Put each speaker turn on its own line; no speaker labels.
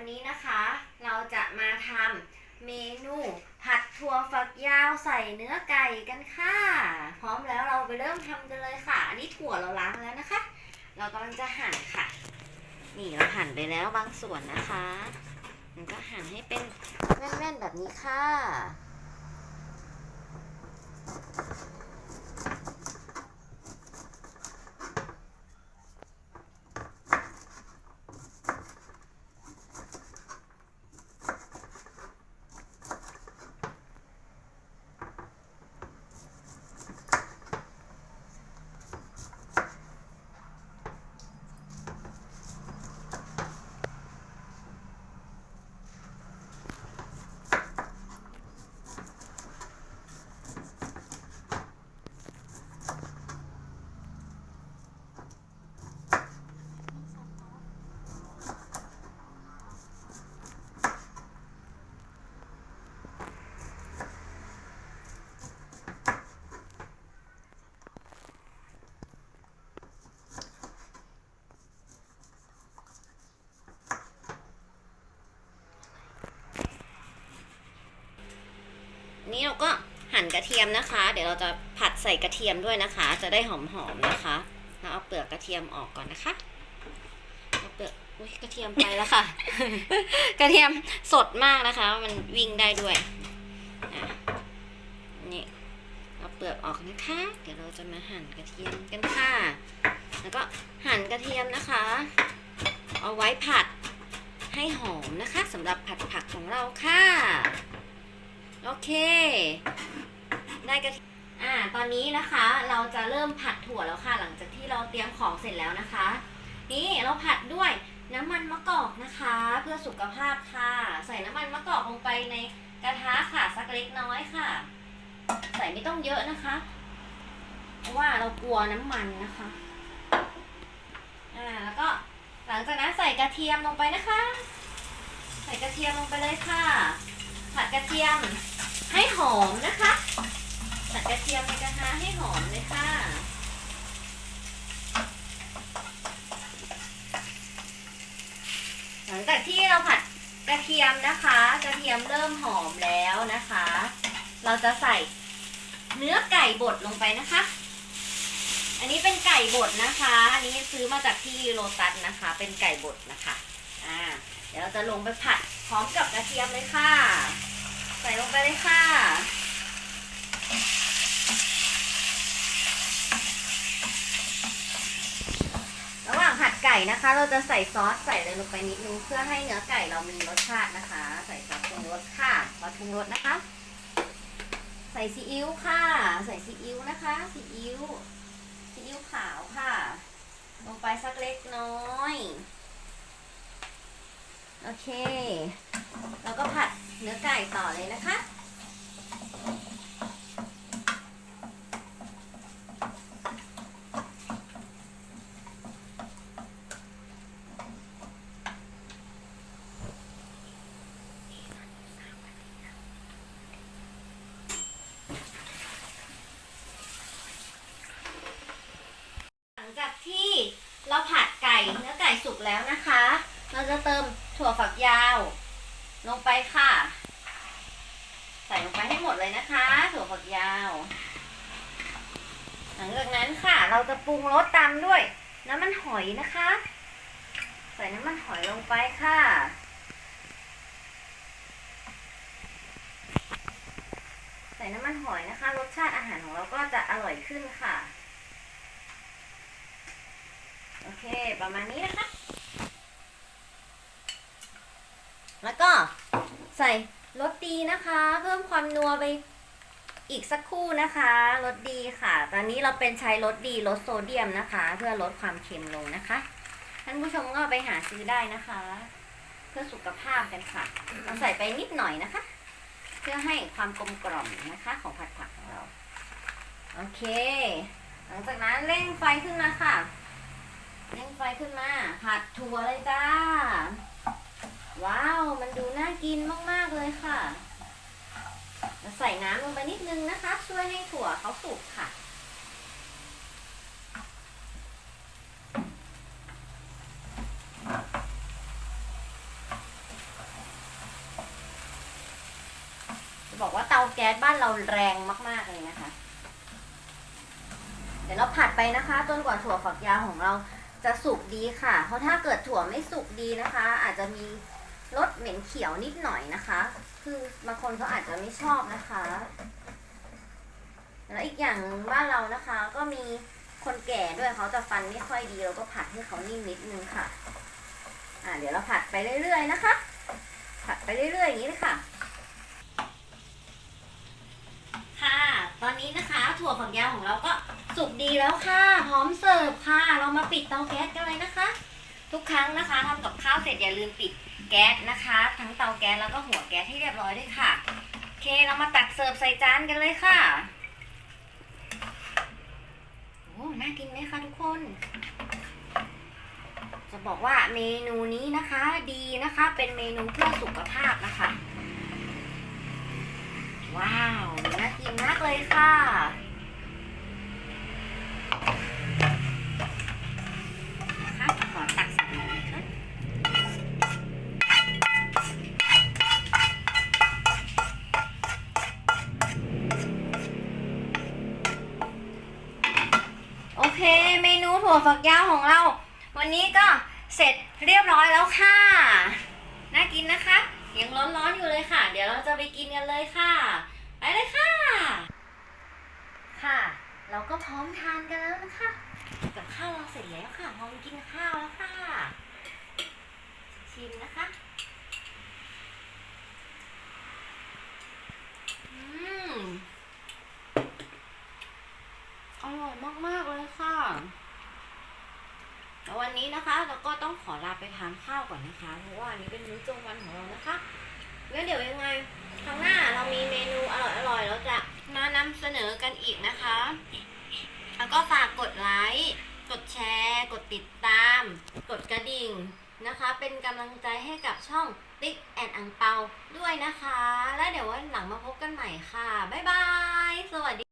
วันนี้นะคะเราจะมาทำเมนูผัดถั่วฝักยาวใส่เนื้อไก่กันค่ะ พร้อมแล้วเราไปเริ่มทำกันเลยค่ะ อันนี้ถั่วเราล้างแล้วนะคะ เรากำลังจะหั่นค่ะ นี่เราหั่นไปแล้วบางส่วนนะคะมันก็หั่นให้เป็นแว่นๆแบบนี้ค่ะ นี่เราก็หั่น กระเทียมนะคะ เดี๋ยวเราจะผัดใส่กระเทียมด้วยนะคะ จะได้หอมๆนะคะเราเอาเปลือกกระเทียมออกก่อนนะคะเอาเปลือกอุ้ยกระเทียมไปแล้วค่ะ กระเทียมสดมากนะคะ มันวิ่งได้ด้วยนี่เอาเปลือกออกนะคะ เดี๋ยวเราจะมาหั่นกระเทียมกันค่ะ แล้วก็หั่นกระเทียมนะคะ เอาไว้ผัดให้หอมนะคะสำหรับผัดผักของเราค่ะ โอเค ได้กะทียมอ่า ตอนนี้นะคะ เราจะเริ่มผัดถั่วแล้วค่ะ หลังจากที่เราเตรียมของเสร็จแล้วนะคะ นี่เราผัดด้วยน้ำมันมะกอกนะคะ เพื่อสุขภาพค่ะ ใส่น้ำมันมะกอกลงไปในกระทะค่ะสักเล็กน้อยค่ะ ใส่ไม่ต้องเยอะนะคะ เพราะว่าเรากลัวน้ำมันนะคะ อ่าแล้วก็หลังจากนั้นใส่กระเทียมลงไปนะคะ ใส่กระเทียมลงไปเลยค่ะ ผัดกระเทียมให้หอมนะคะ กระเทียมนกระทะให้หอมเลยค่ะ หลังจากที่เราผัดกระเทียมนะคะ กระเทียมเริ่มหอมแล้วนะคะ เราจะใส่เนื้อไก่บดลงไปนะคะ อันนี้เป็นไก่บดนะคะ อันนี้ซื้อมาจากที่โลตัสนะคะ เป็นไก่บดนะคะ อ่า เดี๋ยวเราจะลงไปผัดพร้อมกับกระเทียมเลยค่ะ ใส่ลงไปเลยค่ะหว่างผัดไก่ นะคะ เราจะใส่ซอสใส่เลยลงไปนิดนึงเพื่อให้เนื้อไก่เรามีรสชาตินะคะ ใส่ซอสปรุงรสค่ะซอสปรุงรสนะคะ ใส่ซีอิ๊วค่ะ ใส่ซีอิ๊วนะคะซีอิ๊วซีอิ๊วขาวค่ะ ลงไปสักเล็กน้อยโอเค แล้วก็ผัดเนื้อไก่ต่อเลยนะคะ หลังจากที่เราผัดไก่เนื้อไก่สุก แล้วนะคะ เราจะเติมถั่วฝักยาว ลงไปค่ะ ใส่ลงไปให้หมดเลยนะคะ ถั่วฝักยาว หลังจากนั้นค่ะ เราจะปรุงรสตามด้วย น้ำมันหอยนะคะ ใส่น้ำมันหอยลงไปค่ะใส่น้ำมันหอยนะคะ รสชาติอาหารของเราก็จะอร่อยขึ้นค่ะ โอเค ประมาณนี้นะคะ แล้วก็ใส่รสดีนะคะ เพิ่มความนัวไปอีกสักครู่นะคะรสดีค่ะ ตอนนี้เราเป็นใช้รสดีลดโซเดียมนะคะ เพื่อลดความเค็มลงนะคะท่านผู้ชมก็ไปหาซื้อได้นะคะ เพื่อสุขภาพกันค่ะเราใส่ไปนิดหน่อยนะคะ เพื่อให้ความกลมกล่อมนะคะ ของผัดผักของเรา โอเค หลังจากนั้นเร่งไฟขึ้นมาค่ะเร่งไฟขึ้นมาผัดถั่วเลยจ้า ว้าว มันดูน่ากินมาก ๆ เลยค่ะใส่น้ำลงไปนิดนึงนะคะ ช่วยให้ถั่วเขาสุกค่ะ จะบอกว่าเตาแก๊สบ้านเราแรงมาก ๆ เลยนะคะ เดี๋ยวเราผัดไปนะคะจนกว่าถั่วฝักยาวของเราจะสุกดีค่ะ เพราะถ้าเกิดถั่วไม่สุกดีนะคะ อาจจะมี รสเหม็นเขียวนิดหน่อยนะคะ คือบางคนเขาอาจจะไม่ชอบนะคะ แล้วอีกอย่างบ้านเรานะคะ ก็มีคนแก่ด้วยเขาจะฟันไม่ค่อยดีเราก็ผัดให้เขานิ่มนิดนึงค่ะ อ่าเดี๋ยวเราผัดไปเรื่อยๆนะคะ ผัดไปเรื่อยๆอย่างนี้เลยค่ะ ค่ะ ตอนนี้นะคะ ถั่วฝักยาวของเราก็สุกดีแล้วค่ะพร้อมเสิร์ฟค่ะ เรามาปิดเตาแก๊สกันเลยนะคะ ทุกครั้งนะคะทำกับข้าวเสร็จอย่าลืมปิด แก๊สนะคะ ทั้งเตาแก๊สแล้วก็หัวแก๊สให้เรียบร้อยด้วยค่ะโอเคเรามาตักเสิร์ฟใส่จานกันเลยค่ะโอ้น่ากินไหมคะทุกคน จะบอกว่าเมนูนี้นะคะดีนะคะ เป็นเมนูเพื่อสุขภาพนะคะ ว้าวน่ากินมากเลยค่ะนะคะ ฝักยาวของเรา วันนี้ก็เสร็จเรียบร้อยแล้วค่ะ น่ากินนะคะ ยังร้อนๆอยู่เลยค่ะ เดี๋ยวเราจะไปกินกันเลยค่ะ ไปเลยค่ะ ค่ะ เราก็พร้อมทานกันแล้วนะคะ กับข้าวเราเสร็จแล้วค่ะพร้อมกินข้าวแล้วค่ะ ชิมนะคะ อืม อร่อยมากๆเลยค่ะ แล้ววันนี้นะคะเราก็ต้องขอลาไปทานข้าวก่อนนะคะ เพราะว่าอันนี้เป็นมื้อกลางวันของเรานะคะ แล้วเดี๋ยวยังไงครั้งหน้าเรามีเมนูอร่อยๆเราจะมานำเสนอกันอีกนะคะ แล้วก็ฝากกดไลค์ กดแชร์ กดติดตาม กดกระดิ่งนะคะ เป็นกำลังใจให้กับช่องติ๊กแอนอังเปาด้วยนะคะ แล้วเดี๋ยววันหลังมาพบกันใหม่ค่ะ บ๊ายบาย สวัสดี